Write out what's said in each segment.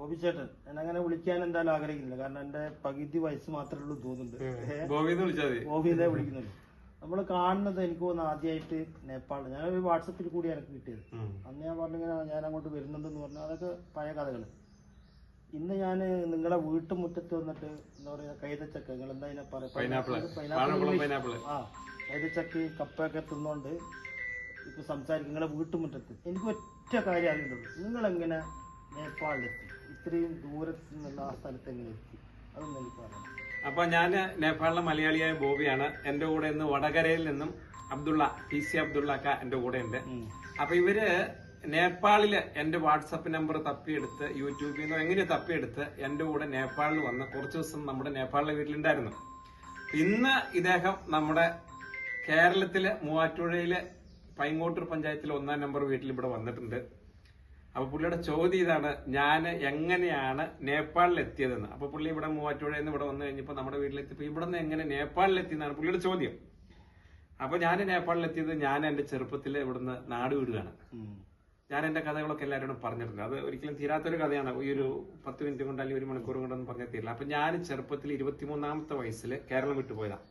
ബോബി എന്നങ്ങനെ അങ്ങനെ വിളിക്കാൻ എന്തായാലും ആഗ്രഹിക്കുന്നില്ല. കാരണം എന്റെ പകുതി വയസ്സ് മാത്രമേ ഉള്ളൂ തോന്നുന്നുണ്ട്. ഏ, വിളിക്കുന്നുണ്ട് നമ്മൾ കാണുന്നത് എനിക്ക് തോന്നുന്നു ആദ്യമായിട്ട് നേപ്പാളിൽ. ഞാൻ ഒരു വാട്സപ്പിൽ കൂടി എനിക്ക് കിട്ടിയത്. അന്ന് ഞാൻ പറഞ്ഞിങ്ങനെ ഞാൻ അങ്ങോട്ട് വരുന്നുണ്ടെന്ന് പറഞ്ഞാൽ അതൊക്കെ പഴയ കഥകൾ ഇന്ന് ഞാൻ നിങ്ങളെ വീട്ടുമുറ്റത്ത് വന്നിട്ട് എന്താ പറയാ കൈതച്ചക്ക. നിങ്ങൾ എന്താ ഇതിനെ പറയാ ആ. കൈതച്ചക്ക കപ്പയൊക്കെ തിന്നോണ്ട് ഇപ്പൊ സംസാരിക്കും. നിങ്ങളെ വീട്ടുമുറ്റത്ത്. എനിക്ക് ഒറ്റ കാര്യം അറിയുന്നുള്ളൂ നിങ്ങൾ എങ്ങനെ നേപ്പാളിലെത്തി? ഇത്രയും ദൂരത്ത് നിന്നുള്ള ആ സ്ഥലത്ത് എങ്ങനെ എത്തി. അതൊന്നും എനിക്ക് പറയാം അപ്പൊ ഞാൻ നേപ്പാളിലെ മലയാളിയായ ബോബിയാണ്. എന്റെ കൂടെ ഇന്ന് വടകരയിൽ നിന്നും അബ്ദുള്ള പി സി അബ്ദുള്ള അക്ക എന്റെ കൂടെ ഉണ്ട് അപ്പൊ ഇവർ നേപ്പാളിൽ എന്റെ വാട്സപ്പ് നമ്പർ തപ്പിയെടുത്ത് യൂട്യൂബിൽ നിന്നോ എങ്ങനെ തപ്പിയെടുത്ത് എന്റെ കൂടെ നേപ്പാളിൽ വന്ന് കുറച്ച് ദിവസം നമ്മുടെ നേപ്പാളിലെ വീട്ടിലുണ്ടായിരുന്നു. ഇന്ന് ഇദ്ദേഹം നമ്മുടെ കേരളത്തിലെ മൂവാറ്റുപുഴയിലെ പൈങ്ങോട്ടൂർ പഞ്ചായത്തിലെ ഒന്നാം നമ്പർ വീട്ടിൽ ഇവിടെ വന്നിട്ടുണ്ട്. അപ്പൊ പുള്ളിയുടെ ചോദ്യം ഇതാണ് ഞാൻ എങ്ങനെയാണ് നേപ്പാളിൽ എത്തിയതെന്ന് അപ്പൊ പുള്ളി ഇവിടെ മൂവാറ്റുപുഴയിൽ നിന്ന് ഇവിടെ വന്നു കഴിഞ്ഞപ്പോൾ നമ്മുടെ വീട്ടിലെത്തിയപ്പോൾ ഇവിടെ നിന്ന് എങ്ങനെ നേപ്പാളിൽ എത്തിയെന്നാണ് പുള്ളിയുടെ ചോദ്യം. അപ്പൊ ഞാൻ നേപ്പാളിൽ എത്തിയത് ഞാൻ എന്റെ ചെറുപ്പത്തിൽ ഇവിടുന്ന് നാട് വിടുകയാണ്. ഞാൻ എന്റെ കഥകളൊക്കെ എല്ലാവരോടും പറഞ്ഞിട്ടുണ്ട്. അത് ഒരിക്കലും തീരാത്തൊരു കഥയാണ്. ഈ ഒരു പത്ത് മിനിറ്റ് കൊണ്ട് അല്ലെങ്കിൽ ഒരു മണിക്കൂർ കൊണ്ടൊന്നും പറഞ്ഞാൽ തീരില്ല. അപ്പൊ ഞാൻ ചെറുപ്പത്തിൽ ഇരുപത്തിമൂന്നാമത്തെ വയസ്സിൽ കേരളം വിട്ടുപോയതാണ്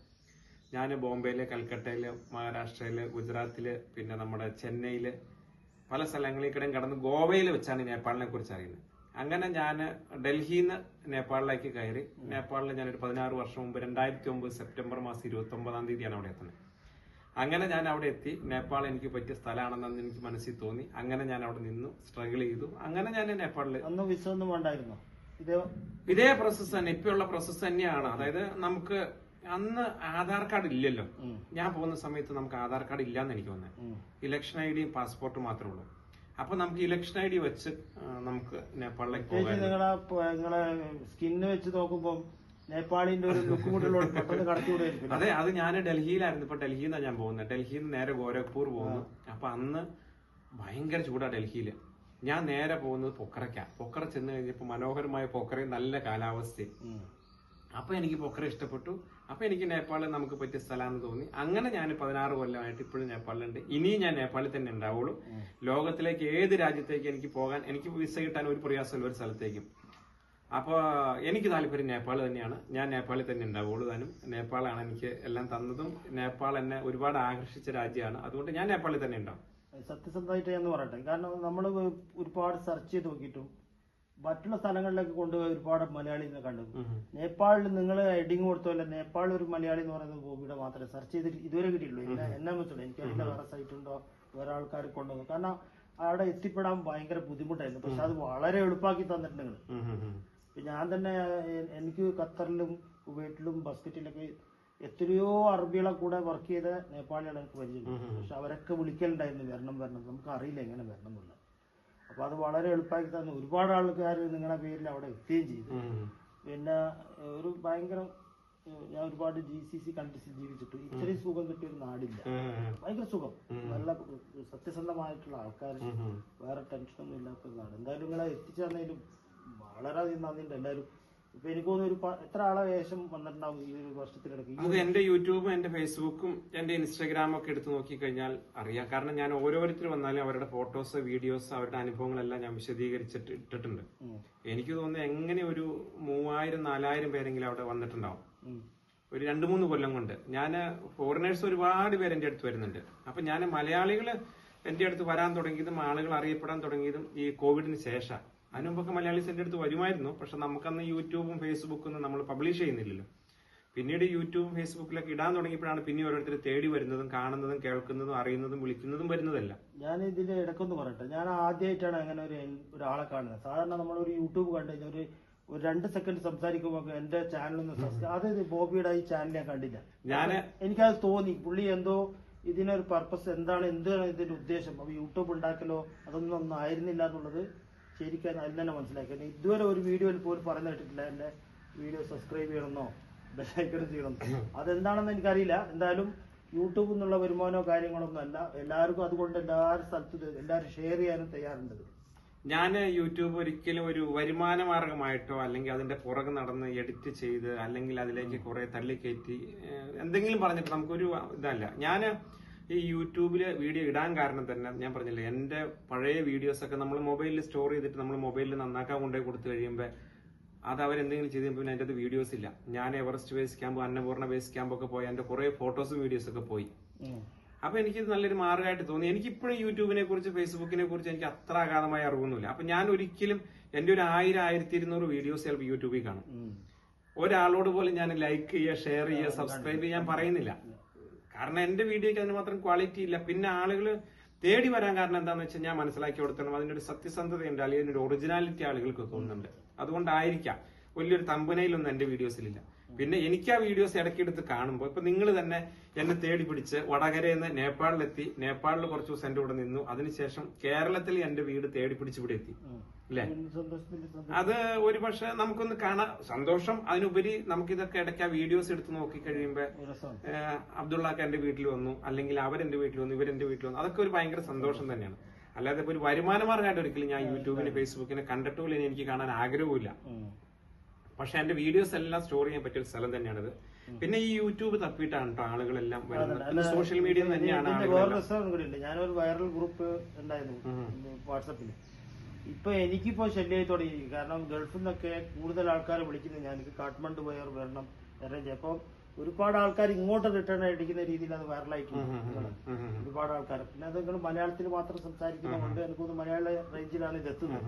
ഞാൻ ബോംബെയിൽ കൽക്കട്ടയിൽ മഹാരാഷ്ട്രയിൽ ഗുജറാത്തിൽ പിന്നെ നമ്മുടെ ചെന്നൈയിൽ പല സ്ഥലങ്ങളിൽ കൂടെയും കടന്ന് ഗോവയിൽ വെച്ചാണ് നേപ്പാളിനെ കുറിച്ച് അറിയുന്നത്. അങ്ങനെ ഞാൻ ഡൽഹിയിൽ നിന്ന് നേപ്പാളിലേക്ക് കയറി നേപ്പാളിൽ ഞാനൊരു പതിനാറ് വർഷം മുമ്പ് രണ്ടായിരത്തി ഒമ്പത് സെപ്റ്റംബർ മാസം ഇരുപത്തി ഒമ്പതാം തീയതിയാണ് അവിടെ എത്തുന്നത്. അങ്ങനെ ഞാൻ അവിടെ എത്തി. നേപ്പാൾ എനിക്ക് പറ്റിയ സ്ഥലമാണെന്ന് എനിക്ക് മനസ്സിൽ തോന്നി. അങ്ങനെ ഞാൻ അവിടെ നിന്നു സ്ട്രഗിൾ ചെയ്തു. അങ്ങനെ ഞാൻ നേപ്പാളിൽ ഒന്നും വിസ ഒന്നും വേണ്ടായിരുന്നു? ഇത് ഇതേ പ്രോസസ്സ് തന്നെ ഇപ്പോഴുള്ള പ്രോസസ്സ് തന്നെയാണ്. അതായത് നമുക്ക് അന്ന് ആധാർ കാർഡ് ഇല്ലല്ലോ. ഞാൻ പോകുന്ന സമയത്ത് നമുക്ക് ആധാർ കാർഡ് ഇല്ലാന്ന് എനിക്ക് തോന്നുന്നത്. ഇലക്ഷൻ ഐ ഡിയും പാസ്പോർട്ടും മാത്രമേ ഉള്ളൂ. അപ്പൊ നമുക്ക് ഇലക്ഷൻ ഐ ഡി വെച്ച് നമുക്ക് നേപ്പാളിലേക്ക് നിങ്ങളെ സ്കിന്ന് വെച്ച് നോക്കുമ്പോൾ നേപ്പാളിന്റെ ഒരു ലുക്ക് പെട്ടെന്ന് അതെ അത് ഞാൻ ഡൽഹിയിലായിരുന്നു. ഇപ്പൊ ഡൽഹിയിൽ നിന്നാണ് ഞാൻ പോകുന്നത്. ഡൽഹിയിൽ നിന്ന് നേരെ ഗോരഖ്പൂർ പോകുന്നു. അപ്പൊ അന്ന് ഭയങ്കര ചൂടാ ഡൽഹിയിൽ ഞാൻ നേരെ പോകുന്നത് പൊക്കറയ്ക്കാ. പൊക്കറ ചെന്ന് കഴിഞ്ഞപ്പോ മനോഹരമായ പൊക്കറയും നല്ല കാലാവസ്ഥയും. അപ്പൊ എനിക്ക് പൊക്കറ ഇഷ്ടപ്പെട്ടു. അപ്പൊ എനിക്ക് നേപ്പാളിൽ നമുക്ക് പറ്റിയ സ്ഥലമാണെന്ന് തോന്നി. അങ്ങനെ ഞാൻ പതിനാറ് കൊല്ലമായിട്ട് ഇപ്പോഴും നേപ്പാളിലുണ്ട്. ഇനിയും ഞാൻ നേപ്പാളിൽ തന്നെ ഉണ്ടാവുള്ളൂ. ലോകത്തിലേക്ക് ഏത് രാജ്യത്തേക്ക് എനിക്ക് പോകാൻ എനിക്ക് വിസ കിട്ടാൻ ഒരു പ്രയാസമില്ല ഒരു സ്ഥലത്തേക്കും. അപ്പോൾ എനിക്ക് താല്പര്യം നേപ്പാൾ തന്നെയാണ്. ഞാൻ നേപ്പാളിൽ തന്നെ ഉണ്ടാവുള്ളൂ താനും. നേപ്പാളാണ് എനിക്ക് എല്ലാം തന്നതും. നേപ്പാൾ എന്നെ ഒരുപാട് ആകർഷിച്ച രാജ്യമാണ്. അതുകൊണ്ട് ഞാൻ നേപ്പാളിൽ തന്നെ ഉണ്ടാവും. സത്യസന്ധമായിട്ട് ഞാൻ പറയട്ടെ. കാരണം നമ്മൾ ഒരുപാട് സെർച്ച് ചെയ്ത് നോക്കിയിട്ടും മറ്റുള്ള സ്ഥലങ്ങളിലേക്ക് കൊണ്ടുപോയി ഒരുപാട് മലയാളികളെ കണ്ടു. നേപ്പാളിൽ നിങ്ങൾ ഹെഡിങ് കൊടുത്തോല്ല നേപ്പാൾ ഒരു മലയാളി എന്ന് പറയുന്നത് ഗോപിയുടെ മാത്രമേ സെർച്ച് ചെയ്തിട്ട് ഇതുവരെ കിട്ടിയുള്ളൂ എന്നെ എന്നെ വെച്ചുള്ളൂ എനിക്കറിയില്ല വേറെ സൈറ്റ് ഉണ്ടോ വേറെ ആൾക്കാർ കൊണ്ടുവന്നു കാരണം അവിടെ എത്തിപ്പെടാൻ ഭയങ്കര ബുദ്ധിമുട്ടായിരുന്നു. പക്ഷെ അത് വളരെ എളുപ്പമാക്കി തന്നിട്ടുണ്ട് ഞാൻ തന്നെ എനിക്ക് ഖത്തറിലും കുവൈറ്റിലും ബസ്കറ്റിലൊക്കെ എത്രയോ അറബികളെ കൂടെ വർക്ക് ചെയ്ത നേപ്പാളികളെ എനിക്ക് പരിചയം പക്ഷെ അവരൊക്കെ വിളിക്കലുണ്ടായിരുന്നു വരണം വരണം. നമുക്ക് അറിയില്ല എങ്ങനെ വരണം എന്നുള്ളത് അപ്പൊ അത് വളരെ എളുപ്പമാക്കി തന്നു. ഒരുപാട് ആൾക്കാർ നിങ്ങളുടെ പേരിൽ അവിടെ എത്തുകയും ചെയ്തു. പിന്നെ ഒരു ഭയങ്കര ഞാൻ ഒരുപാട് ജി സി സി കണ്ടിച്ച് ജീവിച്ചിട്ടു ഇത്രയും സുഖം കിട്ടിയ ഒരു നാടില്ല. ഭയങ്കര സുഖം. നല്ല സത്യസന്ധമായിട്ടുള്ള ആൾക്കാർ. വേറെ ടെൻഷനൊന്നും ഇല്ലാത്ത നാട്. എന്തായാലും നിങ്ങളെ എത്തിച്ചു തന്നതിലും വളരെയധികം നന്ദിയുണ്ട്. എല്ലാവരും ഇപ്പൊ എനിക്ക് തോന്നുന്നു ഒരു പ- എത്ര ആളെ വേഷം വന്നിട്ടുണ്ടാവും ഈ ഒരു വർഷത്തിനിടയ്ക്ക്? ഈ അത് എന്റെ യൂട്യൂബും എന്റെ ഫേസ്ബുക്കും എന്റെ ഇൻസ്റ്റാഗ്രാമും ഒക്കെ നോക്കി നോക്കിക്കഴിഞ്ഞാൽ അറിയാം. കാരണം ഞാൻ ഓരോരുത്തർ വന്നാലും അവരുടെ ഫോട്ടോസ് വീഡിയോസ് അവരുടെ അനുഭവങ്ങളെല്ലാം ഞാൻ വിശദീകരിച്ചിട്ട് ഇട്ടിട്ടുണ്ട്. ഉം. എനിക്ക് തോന്നുന്നു എങ്ങനെ ഒരു മൂവായിരം നാലായിരം പേരെങ്കിലും അവിടെ വന്നിട്ടുണ്ടാവും. ഉം. ഒരു രണ്ട് മൂന്ന് കൊല്ലം കൊണ്ട്. ഞാൻ ഫോറിനേഴ്സ് ഒരുപാട് പേര് എന്റെ അടുത്ത് വരുന്നുണ്ട്. അപ്പൊ ഞാൻ മലയാളികൾ എന്റെ അടുത്ത് വരാൻ തുടങ്ങിയതും ആളുകൾ അറിയപ്പെടാൻ തുടങ്ങിയതും ഈ കോവിഡിന് ശേഷം അതിന് മുമ്പൊക്കെ മലയാളീസ് എന്റെ അടുത്ത് വരുമായിരുന്നു. പക്ഷെ നമുക്കന്ന് യൂട്യൂബും ഫേസ്ബുക്കും നമ്മൾ പബ്ലിഷ് ചെയ്യുന്നില്ലല്ലോ. പിന്നീട് യൂട്യൂബും ഫേസ്ബുക്കിലൊക്കെ ഇടാൻ തുടങ്ങിയപ്പോഴാണ് പിന്നെ ഓരോരുത്തർ തേടി വരുന്നതും കാണുന്നതും കേൾക്കുന്നതും അറിയുന്നതും വിളിക്കുന്നതും വരുന്നതല്ല. ഞാൻ ഇതിന്റെ ഇടക്കൊന്ന് പറയട്ടെ. ഞാൻ ആദ്യമായിട്ടാണ് അങ്ങനെ ഒരു ഒരാളെ കാണുന്നത്. സാധാരണ നമ്മൾ ഒരു യൂട്യൂബ് കണ്ടു കഴിഞ്ഞാൽ ഒരു ഒരു രണ്ട് സെക്കൻഡ് സംസാരിക്കുമ്പോൾ എന്റെ ചാനൽ ഒന്ന് സബ്സ്ക്രൈബ് അത് ബോബിയുടെ ഈ ചാനൽ ഞാൻ കണ്ടില്ല. ഞാൻ എനിക്കത് തോന്നി. പുള്ളി എന്തോ ഇതിനൊരു പർപ്പസ് എന്താണ് എന്താണ് ഇതിന്റെ ഉദ്ദേശം? അപ്പൊ യൂട്യൂബ് ഉണ്ടാക്കലോ അതൊന്നും ഒന്നും ആയിരുന്നില്ല എന്നുള്ളത് ശരിക്കും തന്നെ മനസ്സിലാക്കി. ഇതുവരെ ഒരു വീഡിയോയിൽ പോലും പറഞ്ഞു കേട്ടിട്ടില്ല. എന്റെ വീഡിയോ സബ്സ്ക്രൈബ് ചെയ്യണമെന്നോ ബെല്ലൈക്കണം ചെയ്യണം അതെന്താണെന്ന് എനിക്കറിയില്ല. എന്തായാലും യൂട്യൂബിൽ നിന്നുള്ള വരുമാനമോ കാര്യങ്ങളൊന്നും അല്ല. എല്ലാവർക്കും അതുകൊണ്ട് എല്ലാവരും സ്ഥലത്തും എല്ലാവരും ഷെയർ ചെയ്യാനും തയ്യാറുണ്ട്. ഞാൻ യൂട്യൂബ് ഒരിക്കലും ഒരു വരുമാന മാർഗമായിട്ടോ അല്ലെങ്കിൽ അതിന്റെ പുറകെ നടന്ന് എഡിറ്റ് ചെയ്ത് അല്ലെങ്കിൽ അതിലേക്ക് കുറെ തള്ളിക്കയറ്റി എന്തെങ്കിലും പറഞ്ഞിട്ട് നമുക്കൊരു ഇതല്ല. ഞാൻ ഈ യൂട്യൂബിൽ വീഡിയോ ഇടാൻ കാരണം തന്നെ ഞാൻ പറഞ്ഞില്ല എന്റെ പഴയ വീഡിയോസ് ഒക്കെ നമ്മൾ മൊബൈലിൽ സ്റ്റോർ ചെയ്തിട്ട് നമ്മൾ മൊബൈലിൽ നന്നാക്കാൻ കൊണ്ടുപോയി കൊടുത്തു കഴിയുമ്പോൾ അത് അവരെന്തെങ്കിലും ചെയ്ത് കഴിയുമ്പോൾ അതിന്റെ അത് വീഡിയോസ് ഇല്ല. ഞാൻ Everest base camp Annapurna base camp ഒക്കെ പോയി എന്റെ കുറെ ഫോട്ടോസും വീഡിയോസ് ഒക്കെ പോയി. അപ്പൊ എനിക്ക് ഇത് നല്ലൊരു മാർഗമായിട്ട് തോന്നി. എനിക്ക് ഇപ്പോഴും യൂട്യൂബിനെ കുറിച്ച് ഫേസ്ബുക്കിനെ കുറിച്ച് എനിക്ക് അത്ര അഗാധമായ അറിവൊന്നുമില്ല. അപ്പൊ ഞാൻ ഒരിക്കലും എന്റെ ഒരു ആയിരം ആയിരത്തി ഇരുന്നൂറ് വീഡിയോസ് ചിലപ്പോൾ യൂട്യൂബിൽ കാണും. ഒരാളോട് പോലും ഞാൻ ലൈക്ക് ചെയ്യുക ഷെയർ ചെയ്യുക സബ്സ്ക്രൈബ് ചെയ്യാൻ പറയുന്നില്ല. കാരണം എന്റെ വീഡിയോയ്ക്ക് അതിന് മാത്രം ക്വാളിറ്റി ഇല്ല. പിന്നെ ആളുകൾ തേടി വരാൻ കാരണം എന്താണെന്ന് വെച്ചാൽ ഞാൻ മനസ്സിലാക്കി കൊടുക്കണം. അതിന്റെ ഒരു സത്യസന്ധതയുണ്ട്. അല്ലെങ്കിൽ അതിന്റെ ഒറിജിനാലിറ്റി ആളുകൾക്ക് തോന്നുന്നുണ്ട്. അതുകൊണ്ടായിരിക്കാം. വലിയൊരു തമ്പനയിലൊന്നും എന്റെ വീഡിയോസിലില്ല പിന്നെ എനിക്ക് ആ വീഡിയോസ് ഇടയ്ക്കെടുത്ത് കാണുമ്പോൾ ഇപ്പൊ നിങ്ങൾ തന്നെ എന്നെ തേടി പിടിച്ച് വടകരയിൽ നിന്ന് നേപ്പാളിലെത്തി നേപ്പാളിൽ കുറച്ച് ദിവസം എന്റെ കൂടെ നിന്നു. അതിനുശേഷം കേരളത്തിൽ എന്റെ വീട് തേടി പിടിച്ച് ഇവിടെ എത്തി. അല്ലെ. അത് ഒരു പക്ഷെ നമുക്കൊന്ന് കാണാ സന്തോഷം അതിനുപരി നമുക്ക് ഇതൊക്കെ ഇടയ്ക്ക് ആ വീഡിയോസ് എടുത്ത് നോക്കി കഴിയുമ്പോ അബ്ദുള്ളക്ക് എന്റെ വീട്ടിൽ വന്നു അല്ലെങ്കിൽ അവരെന്റെ വീട്ടിൽ വന്നു ഇവരെന്റെ വീട്ടിൽ വന്നു. അതൊക്കെ ഒരു ഭയങ്കര സന്തോഷം തന്നെയാണ്. അല്ലാതെ ഇപ്പൊ ഒരു വരുമാനമാർഗമായിട്ട് ഒരിക്കലും ഞാൻ യൂട്യൂബിനെ ഫേസ്ബുക്കിനെ കണ്ടിട്ടില്ല എനിക്ക് കാണാൻ ആഗ്രഹവുമില്ല. ഉം. പക്ഷെ എന്റെ വീഡിയോസ് എല്ലാം സ്റ്റോർ ചെയ്യാൻ പറ്റിയ ഒരു സ്ഥലം തന്നെയാണിത്. പിന്നെ ഈ യൂട്യൂബ് തപ്പിയിട്ടാണ് കേട്ടോ ആളുകളെല്ലാം വരുന്നത്. സോഷ്യൽ മീഡിയ തന്നെയാണ് ഇതിന്റെ ആളുകൾ വേറെ രസം കൂടി ഞാനൊരു വൈറൽ ഗ്രൂപ്പ് ഉണ്ടായിരുന്നു വാട്സപ്പിൽ ഇപ്പൊ എനിക്കിപ്പോ ശല്യമായി തുടങ്ങി. കാരണം ഗൾഫിൽ നിന്നൊക്കെ കൂടുതൽ ആൾക്കാരെ വിളിക്കുന്നത് ഞാൻ എനിക്ക് കാഠ്മണ്ഡു പോയവർ വരണം എറേഞ്ച്. അപ്പൊ ഒരുപാട് ആൾക്കാർ ഇങ്ങോട്ട് റിട്ടേൺ അടിക്കുന്ന രീതിയിൽ അത് വൈറലായിട്ടുണ്ട് ഒരുപാട് ആൾക്കാർ പിന്നെ അത് നിങ്ങൾ മലയാളത്തിൽ മാത്രം സംസാരിക്കുന്നതുകൊണ്ട് തോന്നുന്നു മലയാള റേഞ്ചിലാണ് ഇത് എത്തുന്നത്.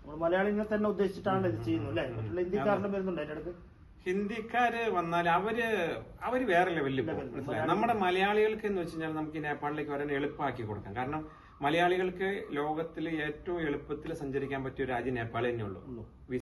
നമ്മൾ മലയാളിനെ തന്നെ ഉദ്ദേശിച്ചിട്ടാണ് ഇത് ചെയ്യുന്നത് അല്ലെ? മറ്റുള്ള ഹിന്ദിക്കാരനും വരുന്നുണ്ട് അതിന്റെ അടുത്ത്. ഹിന്ദിക്കാര് വന്നാൽ അവർ അവർ വേറെ ലെവലിൽ പോകും. നമ്മുടെ മലയാളികൾക്ക് എന്ന് വെച്ച് കഴിഞ്ഞാൽ നമുക്ക് നേപ്പാളിലേക്ക് വരാൻ എളുപ്പമാക്കി കൊടുക്കാം. കാരണം മലയാളികൾക്ക് ലോകത്തിൽ ഏറ്റവും എളുപ്പത്തിൽ സഞ്ചരിക്കാൻ പറ്റിയ രാജ്യം നേപ്പാൾ തന്നെയുള്ളൂ.